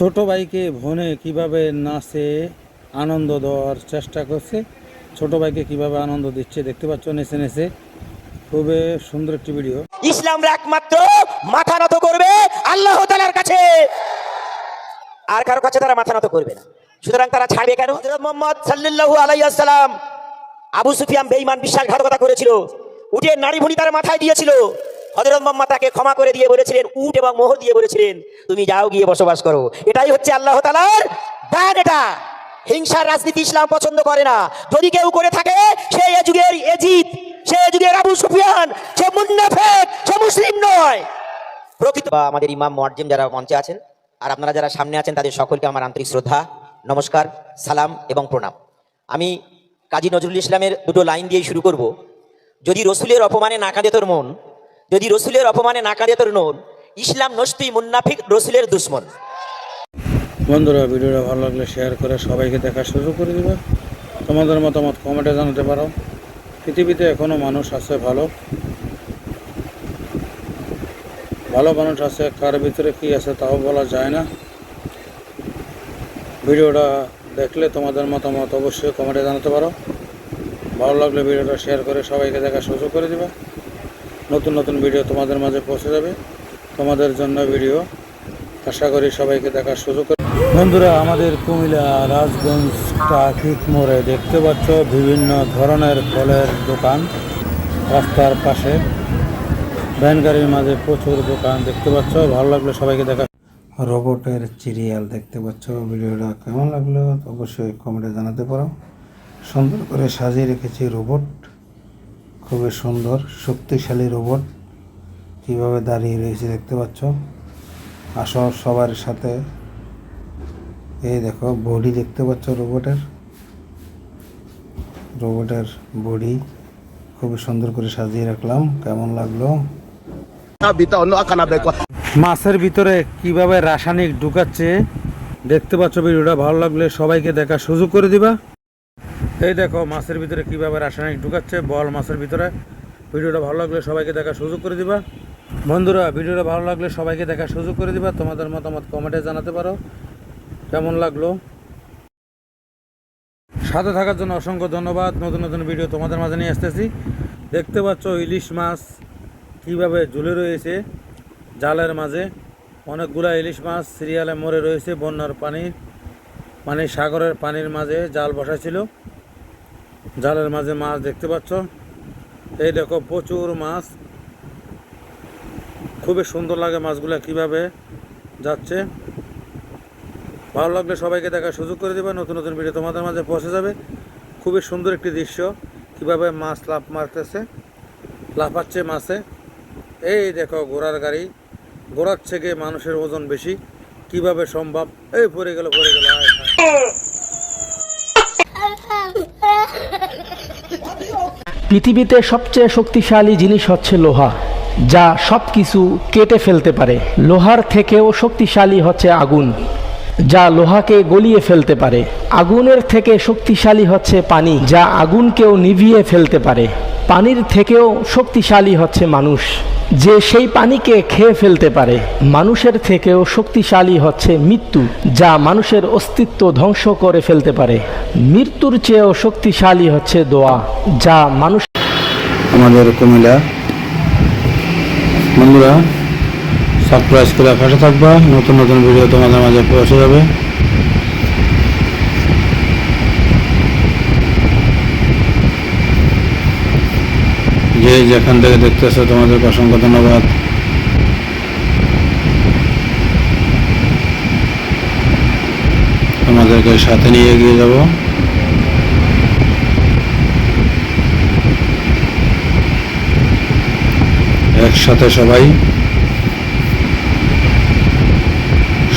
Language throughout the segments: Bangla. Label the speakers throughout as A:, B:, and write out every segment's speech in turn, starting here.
A: ছোট ভাইকে ভনে কীভাবে নাচে আনন্দ দেওয়ার চেষ্টা করছে, ছোট ভাইকে কীভাবে আনন্দ দিচ্ছে দেখতে পাচ্ছ নেচে নেচে। খুবই সুন্দর একটি ভিডিও।
B: ইসলামরা একমাত্র, মাথা নত করবে আল্লাহ তালার কাছে। আর কারও কাছে তারা মাথা নত করবে না। সুতরাং তারা ছাড়বে কেন? মোহাম্মদ সাল্লাল্লাহু আলাইহি আসসালাম আবু সুফিয়ান বেঈমান বিশ্বাসঘাতকতা করেছিল। উঠে নারী ভুনি তার মাথায় দিয়েছিল। হযরত মোহাম্মদ তাকে ক্ষমা করে দিয়ে বলেছিলেন, উট এবং মোহর দিয়ে বলেছিলেন, তুমি যাও গিয়ে বসবাস করো। এটাই হচ্ছে আল্লাহ তাআলার দান এটা। হিংসার রাজনীতি ইসলাম পছন্দ করে না। যদি কেউ করে থাকে, সে এ যুগের এজিদ, সে এ যুগের আবু সুফিয়ান, সে মুন্নাফেক সে মুসলিম নয়। প্রকৃত বা আমাদের ইমাম মোয়াজ্জিম যারা মঞ্চে আছেন, আর আপনারা যারা সামনে আছেন, তাদের সকলকে আমার আন্তরিক শ্রদ্ধা, নমস্কার, সালাম এবং প্রণাম। আমি কাজী নজরুল ইসলামের দুটো লাইন দিয়ে শুরু করব। যদি রসুলের অপমানে না কাঁদে তোর মন যদি রসুলের অপমানে না কাঁদে তোর ইসলাম নষ্টি মুন্নাফিক রসুলের দুশ্মন।
A: বন্ধুরা, ভিডিওটা ভালো লাগলে শেয়ার করে সবাইকে দেখা শুরু করে দিবে। তোমাদের মতামত কমেন্টে জানাতে পারো। পৃথিবীতে এখনও মানুষ আছে ভালো। ভালো মানুষ আছে, কার ভিতরে কি আছে তাও বলা যায় না। ভিডিওটা দেখলে তোমাদের মতামত অবশ্যই কমেন্টে জানাতে পারো। ভালো লাগলে ভিডিওটা শেয়ার করে সবাইকে দেখা সুযোগ করে দিবে। নতুন নতুন ভিডিও তোমাদের মাঝে পৌঁছে যাবে। তোমাদের জন্য ভিডিও। আশা করি সবাইকে দেখার সুযোগ বন্ধুরা, আমাদের কুমিল্লা রাজগঞ্জ ট্রাফিক মোড়ে দেখতে পাচ্ছ বিভিন্ন ধরনের ফলের দোকান রাস্তার পাশে। ভ্যান গাড়ির মাঝে প্রচুর দোকান দেখতে পাচ্ছ। ভালো লাগলে সবাইকে দেখা। রোবটের চিরিয়াল দেখতে পাচ্ছ। ভিডিওটা কেমন লাগল অবশ্যই কমেন্টে জানাতে পারো। সুন্দর করে সাজিয়ে রেখেছি রোবট। খুবই সুন্দর, শক্তিশালী রোবট কীভাবে দাঁড়িয়ে রয়েছে দেখতে পাচ্ছ? আসো, সবার সাথে। এই দেখো বডি দেখতে পাচ্ছ রোবটের রোবটের বডি খুবই সুন্দর করে সাজিয়ে রাখলাম, কেমন লাগল? মাছের ভিতরে কীভাবে রাসায়নিক ঢুকাচ্ছে দেখতে পাচ্ছ, ভিডিওটা ভালো লাগলে সবাইকে দেখার সুযোগ করে দিবা। এই দেখো, মাছের ভিতরে কীভাবে রাসায়নিক ঢুকাচ্ছে, বল মাছের ভিতরে। ভিডিওটা ভালো লাগলে সবাইকে দেখার সুযোগ করে দিবা। বন্ধুরা, ভিডিওটা ভালো লাগলে সবাইকে দেখার সুযোগ করে দিবা। তোমাদের মতামত কমেন্টে জানাতে পারো। কেমন লাগল? সাথে থাকার জন্য অসংখ্য ধন্যবাদ। নতুন নতুন ভিডিও তোমাদের মাঝে নিয়ে আসতেছি। দেখতে পাচ্ছ ইলিশ মাছ কীভাবে ঝুলে রয়েছে জালের মাঝে। অনেকগুলা ইলিশ মাছ সিরিয়ালে মরে রয়েছে বন্যার পানি মানে সাগরের পানির মাঝে জাল বসাছিল জালের মাঝে মাছ দেখতে পাচ্ছ? এই দেখো প্রচুর মাছ। খুবই সুন্দর লাগে মাছগুলা কীভাবে যাচ্ছে। ভালো লাগলে সবাইকে দেখার সুযোগ করে দেবে। নতুন নতুন ভিডিও তোমাদের মাঝে পৌঁছে যাবে। খুবই সুন্দর একটি দৃশ্য, কীভাবে মাছ লাফ মারতেছে, লাফাচ্ছে মাছে। এই দেখো ঘোড়ার গাড়ি, ঘোড়ার থেকে মানুষের ওজন বেশি। কীভাবে সম্ভব? এই পড়ে গেল পড়ে গেল।
C: পৃথিবীতে সবচেয়ে শক্তিশালী জিনিস হচ্ছে লোহা, যা সব কিছু কেটে ফেলতে পারে। লোহার থেকেও শক্তিশালী হচ্ছে আগুন, যা লোহাকে গলিয়ে ফেলতে পারে। আগুনের থেকে শক্তিশালী হচ্ছে পানি, যা আগুনকেও নিভিয়ে ফেলতে পারে। পানির থেকেও শক্তিশালী হচ্ছে মানুষ। যে সেই পানিকে খেয়ে ফেলতে পারে, মানুষের থেকেও শক্তিশালী হচ্ছে মৃত্যু, যা মানুষের অস্তিত্ব ধ্বংস করে ফেলতে পারে। মৃত্যুর চেয়েও শক্তিশালী হচ্ছে দোয়া, যা মানুষ
A: আমাদের কুমিল্লা। বন্ধুরা সাবস্ক্রাইব করে পাশে থাকবা, নতুন নতুন ভিডিও তোমাদের মাঝে পৌঁছে যাবে। যে যেখান থেকে দেখতেছো, তোমাদের অসংখ্য ধন্যবাদ। তোমাদেরকে সাথে নিয়ে এগিয়ে যাব। একসাথে সবাই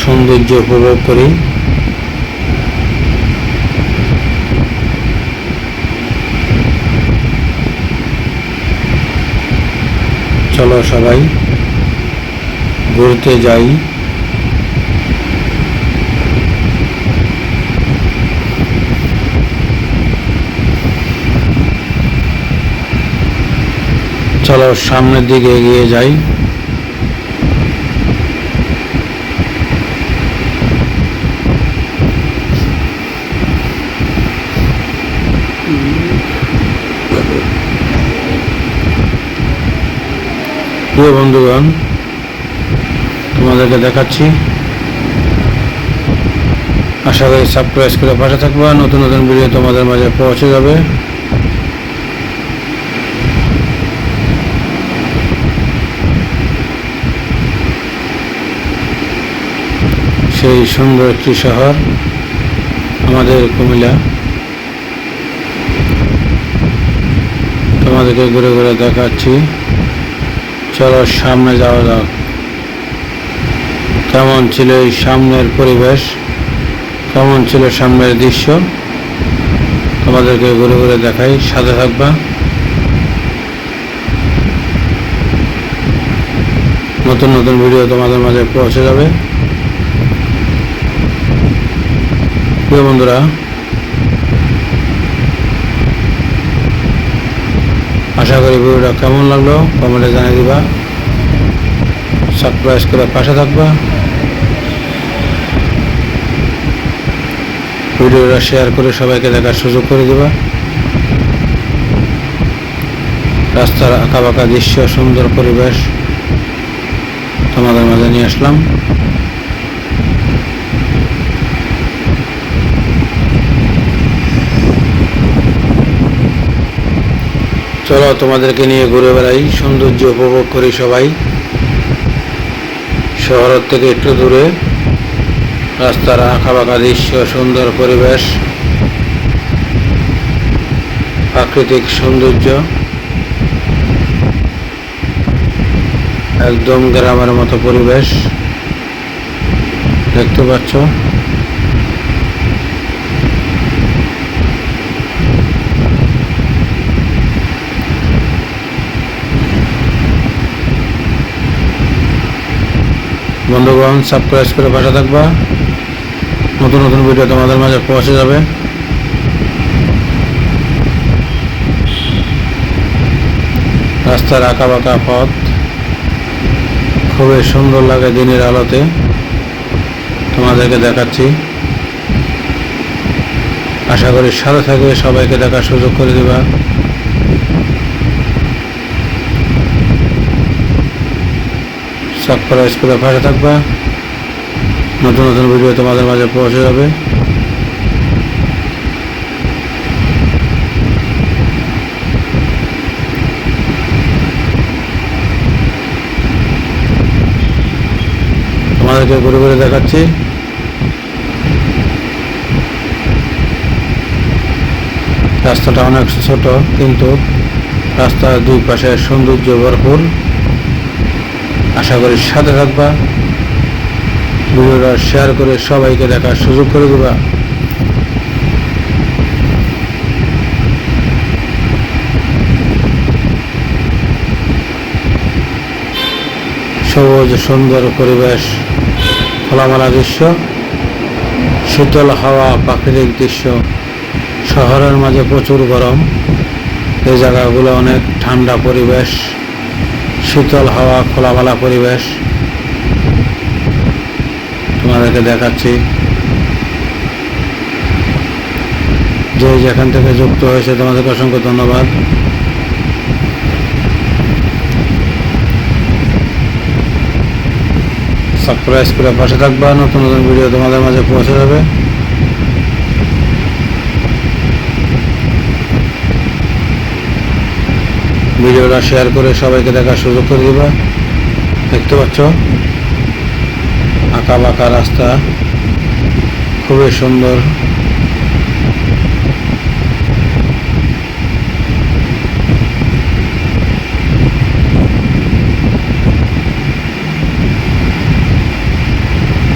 A: সৌন্দর্য উপভোগ করি। চলো সবাই ঘুরতে যাই। চলো সামনের দিকে এগিয়ে যাই। প্রিয় বন্ধুগণ, তোমাদেরকে দেখাচ্ছি। আশা করি সাবস্ক্রাইব করে পাশে থাকবা। নতুন নতুন ভিডিও তোমাদের মাঝে পৌঁছে যাবে। সেই সুন্দর একটি শহর, আমাদের কুমিল্লা। তোমাদেরকে ঘুরে ঘুরে দেখাচ্ছি। চলো সামনে যাওয়া যাক। কেমন ছিল এই সামনের পরিবেশ? কেমন ছিল সামনের দৃশ্য? তোমাদেরকে ঘুরে ঘুরে দেখাই, সাথে থাকবা। নতুন নতুন ভিডিও তোমাদের মাঝে পৌঁছে যাবে। বন্ধুরা আশা করি ভিডিওটা কেমন লাগল কমেন্টে জানিয়ে দিবা। সাবস্ক্রাইব করে পাশে থাকবা। ভিডিওটা শেয়ার করে সবাইকে দেখার সুযোগ করে দিবা। রাস্তার আঁকা বাঁকা দৃশ্য, সুন্দর পরিবেশ তোমাদের মাঝে নিয়ে আসলাম। চলো তোমাদেরকে নিয়ে ঘুরে বেড়াই, সৌন্দর্য উপভোগ করি সবাই। শহরের থেকে একটু দূরে, রাস্তার আঁকা বাঁকা দৃশ্য, সুন্দর পরিবেশ, প্রাকৃতিক সৌন্দর্য। একদম গ্রামের মতো পরিবেশ, দেখতে পাচ্ছ? বন্ধুগণ সাবস্ক্রাইব করে পাশে থাকবা। নতুন নতুন ভিডিও তোমাদের মাঝে পৌঁছে যাবে। রাস্তার আঁকা বাঁকা পথ। খুবই সুন্দর লাগে দিনের আলোতে। তোমাদেরকে দেখাচ্ছি। আশা করি সাথে থাকবে, সবাইকে দেখার সুযোগ করে দেবা। সাবস্ক্রাইব করে পাশে থাকবা। নতুন নতুন ভিডিও তোমাদের মাঝে পৌঁছে যাবে। তোমাদেরকে ঘুরে ঘুরে দেখাচ্ছি। রাস্তাটা অনেক ছোট, কিন্তু রাস্তার দুই পাশে সৌন্দর্য ভরপুর। আশা করি সাথে থাকবা। ভিডিওটা শেয়ার করে সবাইকে দেখার সুযোগ করে দেবা। সবুজ সুন্দর পরিবেশ, খোলামেলা দৃশ্য, শীতল হাওয়া, প্রাকৃতিক দৃশ্য, শহরের মাঝে প্রচুর গরম। এই জায়গাগুলো অনেক ঠান্ডা পরিবেশ। শীতল হাওয়া, খোলামেলা পরিবেশ। তোমাদেরকে দেখাচ্ছি। যে যেখান থেকে যুক্ত হয়েছে, তোমাদেরকে অসংখ্য ধন্যবাদ। সাবস্ক্রাইব করে পাশে থাকবা, নতুন নতুন ভিডিও তোমাদের মাঝে পৌঁছে যাবে। ভিডিওটা শেয়ার করে সবাইকে দেখার সুযোগ করে দিবা। দেখতে পাচ্ছ? আঁকা বাঁকা রাস্তা। খুবই সুন্দর।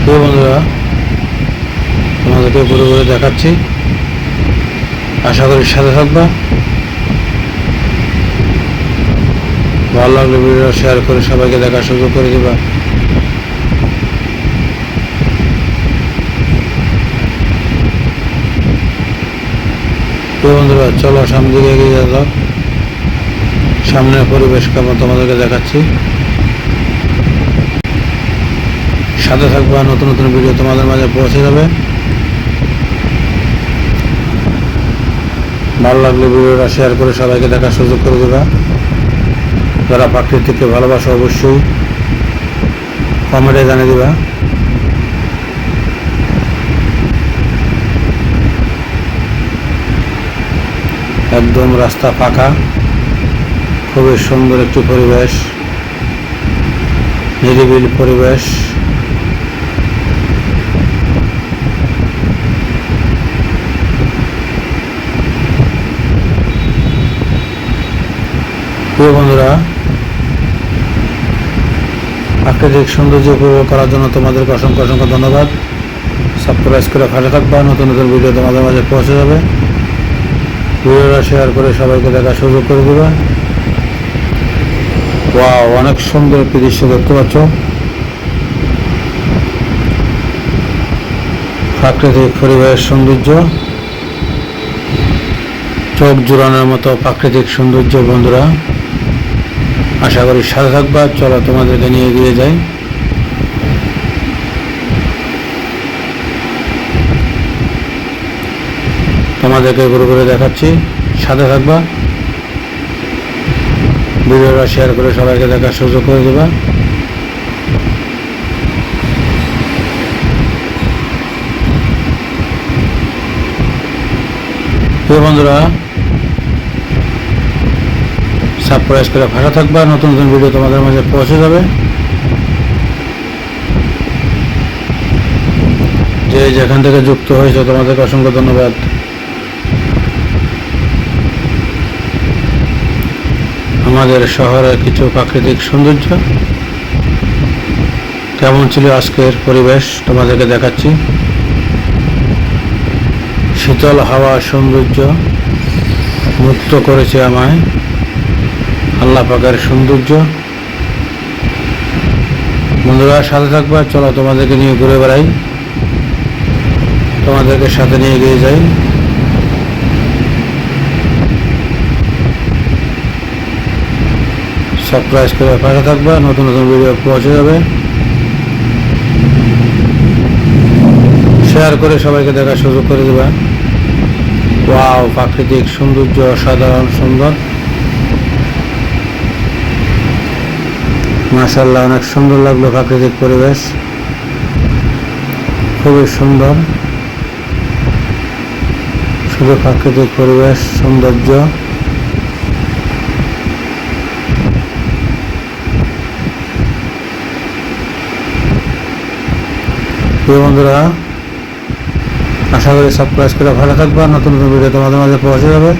A: বন্ধুরা, তোমাদেরকে ঘুরে ঘুরে দেখাচ্ছি। আশা করি সাথে থাকবা। ভালো লাগলে ভিডিও শেয়ার করে সবাইকে দেখার সুযোগ করে দিবা। বন্ধুরা, চলো সামনে দিকে এগিয়ে যাক। সামনের পরিবেশ কেমন তোমাদেরকে দেখাচ্ছি। সাথে থাকবা, নতুন নতুন ভিডিও তোমাদের মাঝে পৌঁছে যাবে। ভালো লাগলে ভিডিওটা শেয়ার করে সবাইকে দেখার সুযোগ করে দেবা। যারা প্রাকৃতিককে ভালোবাসো অবশ্যই। কমেন্টে জানিয়ে দিবা। একদম রাস্তা ফাঁকা। খুবই সুন্দর একটি পরিবেশ। নিরিবিলি পরিবেশ। প্রিয় বন্ধুরা প্রাকৃতিক সৌন্দর্য উপভোগ করার জন্য তোমাদেরকে অসংখ্য অসংখ্য ধন্যবাদ। সাবস্ক্রাইব করে ভালো থাকবা, নতুন নতুন ভিডিও তোমাদের মাঝে পৌঁছে যাবে। ভিডিওটা শেয়ার করে সবাইকে দেখার সুযোগ করে দেবে। ওয়াও অনেক সুন্দর একটি দৃশ্য দেখতে পাচ্ছ। প্রাকৃতিক পরিবেশ সৌন্দর্য। চোখ জোড়ানোর মতো প্রাকৃতিক সৌন্দর্য, বন্ধুরা। আশা করি সাথে থাকবা, চলো তোমাদেরকে নিয়ে এগিয়ে যাই। তোমাদেরকে ঘুরে ঘুরে দেখাচ্ছি, সাথে থাকবা। ভিডিওটা শেয়ার করে সবাইকে দেখার সুযোগ করে দেবা। বন্ধুরা সাবস্ক্রাইব করে ভাষা থাকবা, নতুন নতুন ভিডিও তোমাদের মাঝে পৌঁছে যাবে। যে যেখান থেকে যুক্ত হয়েছে, তোমাদেরকে অসংখ্য ধন্যবাদ। আমাদের শহরের কিছু প্রাকৃতিক সৌন্দর্য। কেমন ছিল আজকের পরিবেশ, তোমাদেরকে দেখাচ্ছি। শীতল হাওয়া সৌন্দর্য মুক্ত করেছে আমায়। আল্লাহ পাকের সৌন্দর্য। বন্ধুরা, সাথে থাকবা, চলো তোমাদেরকে নিয়ে ঘুরে বেড়াই। তোমাদেরকে সাথে নিয়ে এগিয়ে যাই। সাবস্ক্রাইব করে পাশে থাকবা, নতুন নতুন ভিডিও পৌঁছে যাবে। শেয়ার করে সবাইকে দেখার সুযোগ করে দেবা। ওয়াও প্রাকৃতিক সৌন্দর্য, অসাধারণ, সুন্দর। মাশাল্লাহ অনেক সুন্দর লাগল প্রাকৃতিক পরিবেশ। খুবই সুন্দর। শুধু প্রাকৃতিক পরিবেশ, সৌন্দর্য। বন্ধুরা, আশা করি সাবস্ক্রাইব করে ভালো থাকবা। নতুন নতুন ভিডিও তোমাদের মাঝে পৌঁছে যাবে।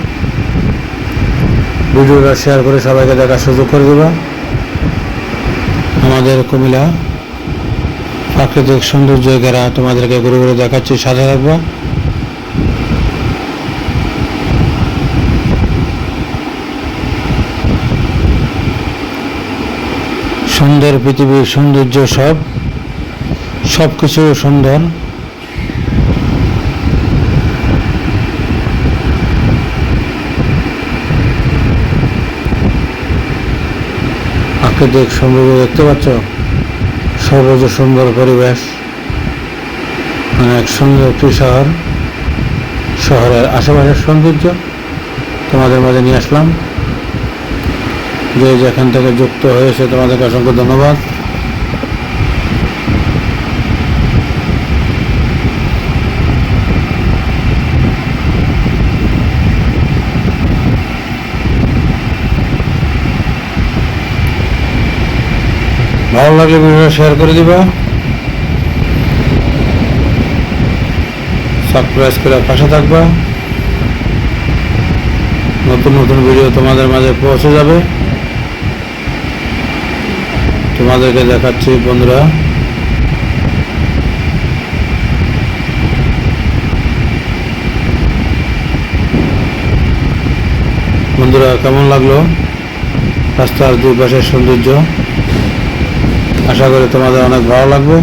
A: ভিডিওটা শেয়ার করে সবাইকে দেখার সুযোগ করে দেবা। আমাদের কুমিলা প্রাকৃতিক সৌন্দর্য ঘেরা তোমাদেরকে ঘুরে ঘুরে দেখাচ্ছি, সাথে থাকব। সুন্দর পৃথিবীর সৌন্দর্য সব সব কিছু সুন্দর। প্রাকৃতিক সৌন্দর্য দেখতে পাচ্ছ? সবুজ সুন্দর পরিবেশ। অনেক সুন্দর একটি শহর শহরের আশেপাশের সৌন্দর্য তোমাদের মাঝে নিয়ে আসলাম। যে যেখান থেকে যুক্ত হয়েছে তোমাদেরকে অসংখ্য ধন্যবাদ। ভালো লাগলে ভিডিওটা শেয়ার করে দিবা। সাবস্ক্রাইব করে পাশে থাকবা। নতুন নতুন ভিডিও তোমাদের মাঝে পৌঁছে যাবে। তোমাদেরকে দেখাচ্ছি বন্ধুরা। বন্ধুরা, কেমন লাগল? রাস্তার দুই পাশের সৌন্দর্য। আশা করি তোমাদের অনেক ভালো লাগবে।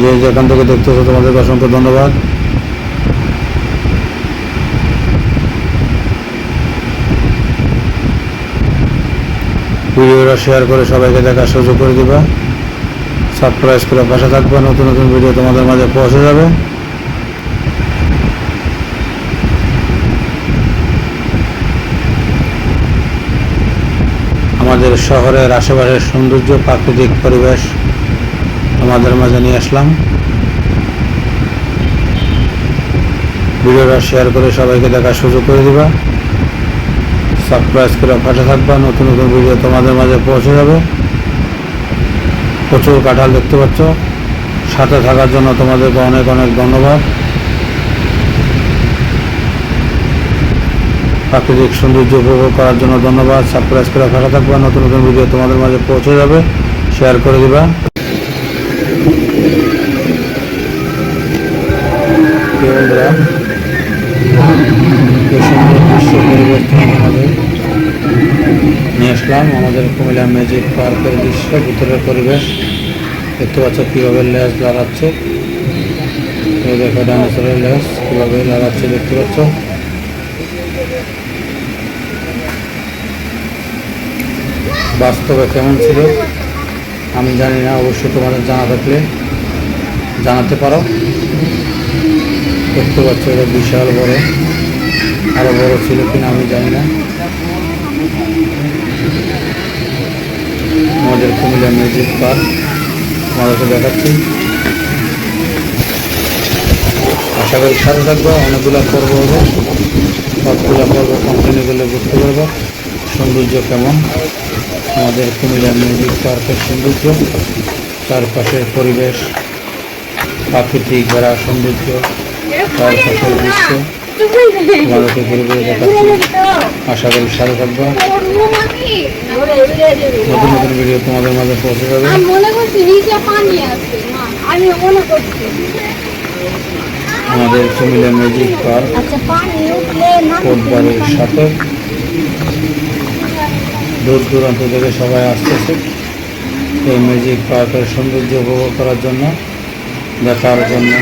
A: যে যেখান থেকে দেখতেছো, তোমাদের অসংখ্য ধন্যবাদ। ভিডিওটা শেয়ার করে সবাইকে দেখার সুযোগ করে দিবা। সাবস্ক্রাইব করে পাশে থাকবে। নতুন নতুন ভিডিও তোমাদের মাঝে পৌঁছে যাবে। আমাদের শহরের আশেপাশের সৌন্দর্য, প্রাকৃতিক পরিবেশ আমাদের মাঝে নিয়ে আসলাম। ভিডিওটা শেয়ার করে সবাইকে দেখার সুযোগ করে দিবা। সাবস্ক্রাইব করে পাশে থাকবা, নতুন নতুন ভিডিও তোমাদের মাঝে পৌঁছে যাবে। প্রচুর কাঁঠাল দেখতে পাচ্ছ। সাথে থাকার জন্য তোমাদেরকে অনেক অনেক ধন্যবাদ। প্রাকৃতিক সৌন্দর্য উপভোগ করার জন্য ধন্যবাদ। সাবস্ক্রাইব করে ভালো থাকবা। নতুন নতুন ভিডিও তোমাদের মাঝে পৌঁছে যাবে। শেয়ার করে দিবা। বন্ধুরা, দৃশ্য পরিবর্তন আমাদের নিয়ে আসলাম আমাদের কুমিল্লা ম্যাজিক পার্কের দৃশ্য। ভিতরের পরিবেশ। দেখতে পাচ্ছ কীভাবে লেজ লাগাচ্ছে। এই দেখো ডাইনোসরের লেজ কীভাবে লাগাচ্ছে দেখতে পাচ্ছ। বাস্তবে কেমন ছিল, আমি জানি না, অবশ্যই তোমাদের জানা থাকলে জানাতে পারো। দেখতে পাচ্ছ এটা বিশাল বড়, আরও বড় ছিল কিনা আমি জানি না। আমাদের কুমিল্লা মিউজিক পার্ক, তোমাদেরকে দেখাচ্ছি। আশা করি সাথে থাকব, অনেকগুলো পর্ব হবে। সবগুলো পর্ব কন্টিনিউ করলে বুঝতে পারব। সৌন্দর্য কেমন? আমাদের কুমিল্লা মিউজিক পার্কের সৌন্দর্য চারপাশের পরিবেশ প্রাকৃতিক বেড়া সৌন্দর্য চারপাশের দৃশ্য ঘুরে দেখাচ্ছি। আশা করি সাথে থাকব। নতুন নতুন ভিডিও তোমাদের মাঝে পৌঁছে যাবে। আমাদের কুমিল্লা মিউজিক পার্ক
D: আচ্ছা
A: কোটবাড়ির সাথে দূর দূরান্ত থেকে সবাই আসতেছে। এই ম্যাজিক পার্কের সৌন্দর্য উপভোগ করার জন্য দেখার জন্য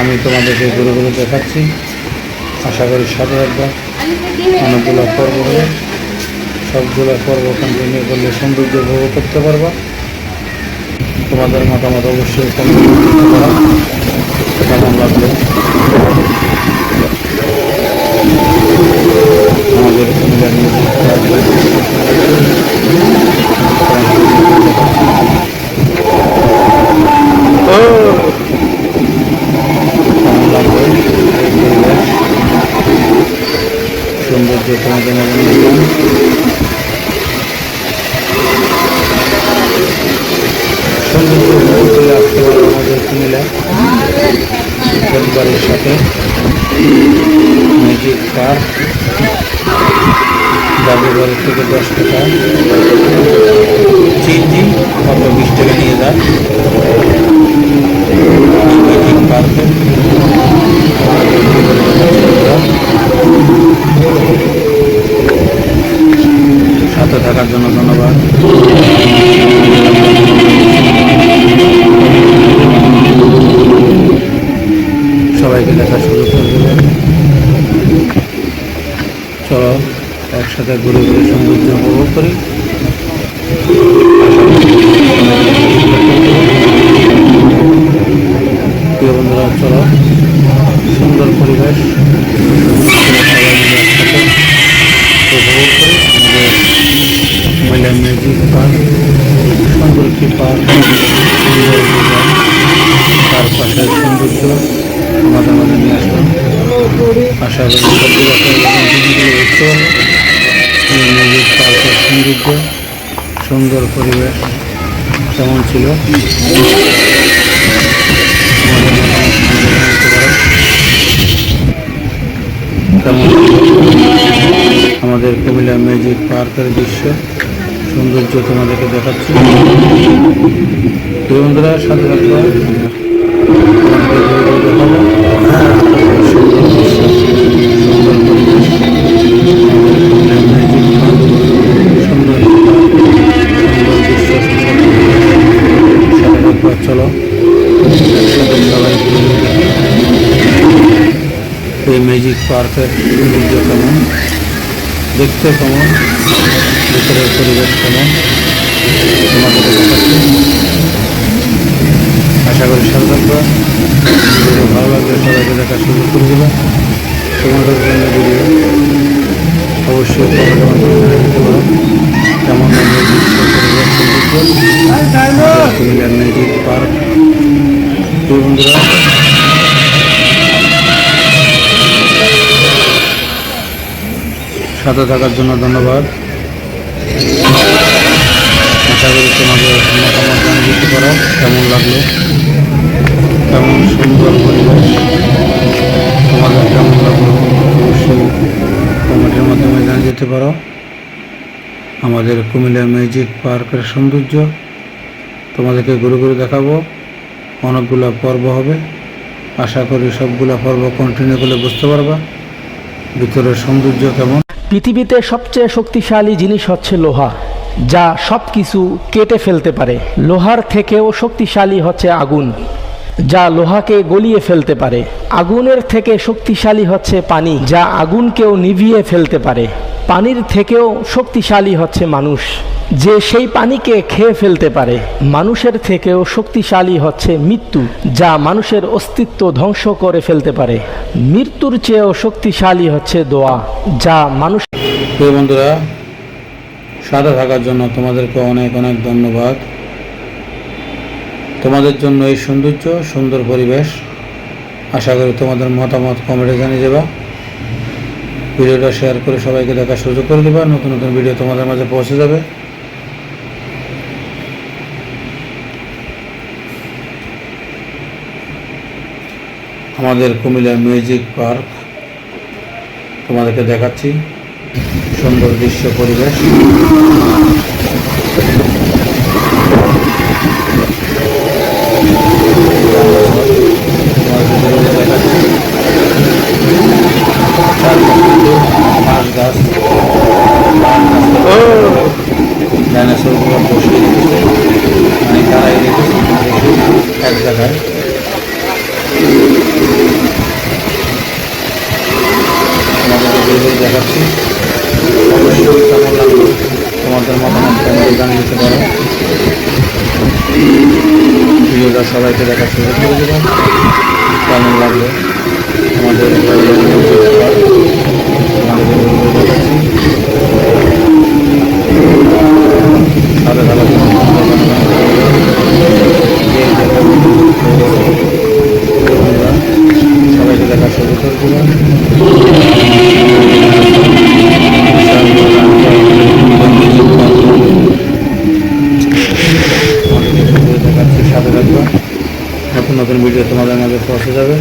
A: আমি তোমাদেরকে ঘুরে দেখাচ্ছি। আশা করি সাথে একবার অনেকগুলো পর্ব হবে। সবগুলো পর্ব কন্টিনিউ করলে সৌন্দর্য উপভোগ করতে পারবা। তোমাদের মতামত অবশ্যই কেমন লাগল? আমাদের সৌন্দর্য তোমাদের সৌন্দর্য উপভোগ আসতে পারব আমাদের কুমিল্লা পরিবারের সাথে ম্যাজিক জাদুঘরের থেকে দশ টাকা। চিনজি কত? বিশ টাকা নিয়ে যায় সাথে থাকার জন্য ধন্যবাদ। সবাইকে দেখার সুযোগ করে দেবেন চলো ঘুরে ঘুরে সৌন্দর্য উপভোগ করি। প্রিয় বন্ধুরা চলো। সুন্দর পরিবেশ। আশা করি সবগুলো পাবেন পার্কের সৌন্দর্য সুন্দর পরিবেশ কেমন ছিল। আমাদের কুমিল্লা মিউজিক পার্কের দৃশ্য, সৌন্দর্য তোমাদেরকে দেখাচ্ছি। বন্ধুরা, সাথে ঘুরে দেখাবো। এই ম্যাজিক পার্কের সৌন্দর্য কেমন? দেখতে কেমন? ভিতরের পরিবেশ কেমন? তোমাদের আশা করি সাথে থাকবে। ভালো লাগলে সবাইকে দেখার সুযোগ করে দেবে। তোমাদের জন্য ভিডিও। অবশ্যই কমেন্টের দিতে পারো। কেমন ম্যাজিক পার্ক বন্ধুরা। সাথে থাকার জন্য ধন্যবাদ। আশা করি তোমাদের মতামত জানিয়ে পারো, কেমন লাগল? কেমন সুন্দর পরিবেশ? তোমাদের কেমন লাগল? অবশ্যই কমেন্টের মাধ্যমে জানিয়ে যেতে পারো। আমাদের কুমিল্লা মিউজিক পার্কের সৌন্দর্য তোমাদেরকে ঘুরে ঘুরে দেখাবো। অনেকগুলো পর্ব হবে। আশা করি সবগুলো পর্ব কন্টিনিউ করলে বুঝতে পারবা। ভিতরের সৌন্দর্য কেমন?
C: পৃথিবীতে সবচেয়ে শক্তিশালী জিনিস হচ্ছে লোহা, যা সব কিছু কেটে ফেলতে পারে। লোহার থেকেও শক্তিশালী হচ্ছে আগুন, যা লোহাকে গলিয়ে ফেলতে পারে। আগুনের থেকে শক্তিশালী হচ্ছে পানি, যা আগুনকেও নিভিয়ে ফেলতে পারে। পানির থেকেও শক্তিশালী হচ্ছে মানুষ। যে সেই পানিকে খেয়ে ফেলতে পারে, মানুষের থেকেও শক্তিশালী হচ্ছে মৃত্যু, যা মানুষের অস্তিত্ব ধ্বংস করে ফেলতে পারে। মৃত্যুর চেয়েও শক্তিশালী হচ্ছে দোয়া, যা মানুষ
A: বন্ধুরা, সাথে থাকার জন্য তোমাদেরকে অনেক অনেক ধন্যবাদ। তোমাদের জন্য এই সৌন্দর্য, সুন্দর পরিবেশ। আশা করি তোমাদের মতামত কমেন্টে জানিয়ে দেবা। ভিডিওটা শেয়ার করে সবাইকে দেখার সুযোগ করে দেবা, নতুন নতুন ভিডিও তোমাদের মাঝে পৌঁছে যাবে। আমাদের কুমিল্লা মিউজিক পার্ক, তোমাদেরকে দেখাচ্ছি। সুন্দর দৃশ্য পরিবেশ। জানিয়ে দিতে পারো। ভিডিওটা সবাইকে দেখার সুযোগ করে দেবো কেমন লাগল? আমাদের জন্য ধন্যবাদ। সবাইকে দেখার সুযোগ করে দেবো নতুন ভিডিও তোমাদের মাঝে পৌঁছে যাবে।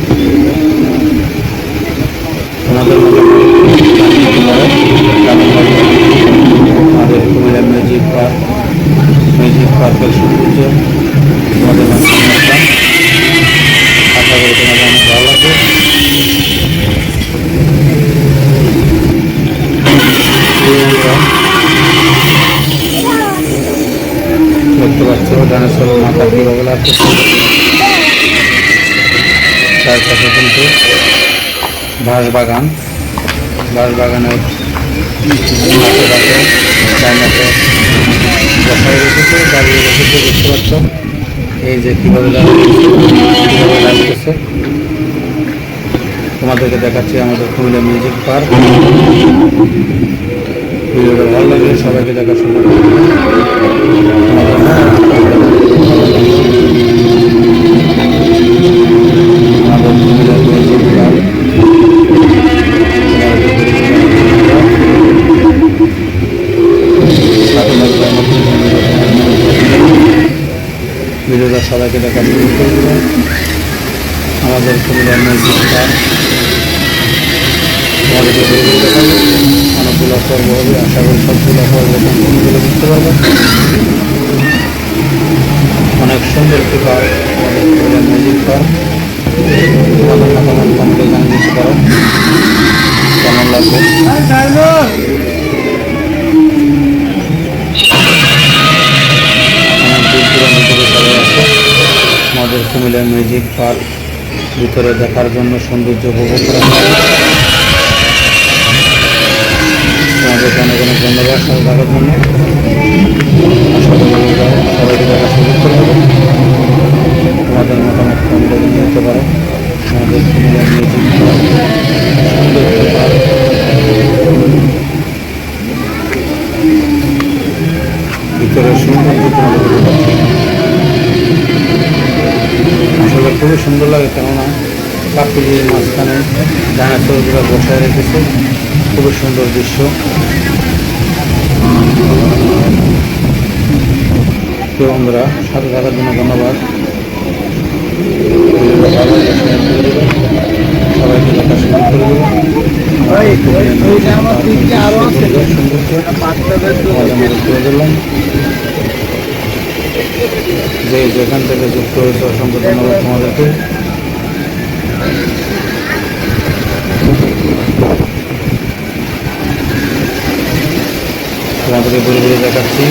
A: মিউজিক পার্ক ভালো লাগবে। দেখতে পাচ্ছ ডাইনোসর মাথা লাগছে চারপাশে কিন্তু বাঁশ বাগান। বাঁশ বাগানের আশেপাশে ডাইনোসর বসাই রেখেছে, দাঁড়িয়ে রেখেছে দেখতে পাচ্ছ এই যে কীভাবে তোমাদেরকে দেখাচ্ছি আমাদের কুমিল্লা মিউজিক পার্ক। ভিডিওটা ভালো লাগলে সবাইকে সুযোগ মিউজিক পার্ক ভিতরে দেখার জন্য সৌন্দর্য উপভোগ করা অনেক ধন্যবাদ সাথে জন্য। করি সবাইকে সুযোগ করে তোমাদের মতামত জানিয়ে দিতে পারো। আমাদের কুমিল্লা পার্ক সুন্দর একটা পার্ক ভিতরে সৌন্দর্য তোমাদের খুবই সুন্দর লাগে কেননা প্রাকৃতিক মাঝখানে ডাইনোসরগুলো বসায় রেখেছে। খুবই সুন্দর দৃশ্য। তো বন্ধুরা সাথে থাকার জন্য ধন্যবাদ। করে। সবাইকে দেখা করে দেবেন তোমাদের মধ্যে তুলে ধরলাম যে যেখান থেকে যুক্ত হয়েছে অসংখ্য ধন্যবাদ তোমাদেরকে। তোমাদেরকে ঘুরে ঘুরে দেখাচ্ছি।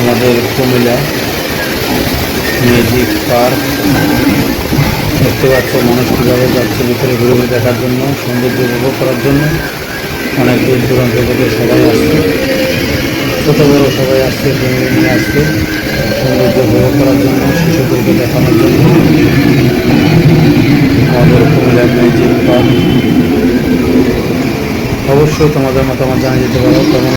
A: আমাদের কুমিল্লা মিউজিক পার্ক। দেখতে পাচ্ছ মানুষ কীভাবে যাচ্ছে ভিতরে ঘুরে ঘুরে দেখার জন্য, সৌন্দর্য উপভোগ করার জন্য। অনেক দূর দূরান্ত থেকে সবাই আসছে। ছোট বড় সবাই আসছে, নিয়ে আসছে। সৌন্দর্য উপভোগ করার জন্য শিশুদেরকে দেখানোর জন্য। আমাদের কুমিল্লা মিউজিক পার্ক অবশ্যই তোমাদের মতামত জানিয়ে দিতে পারো।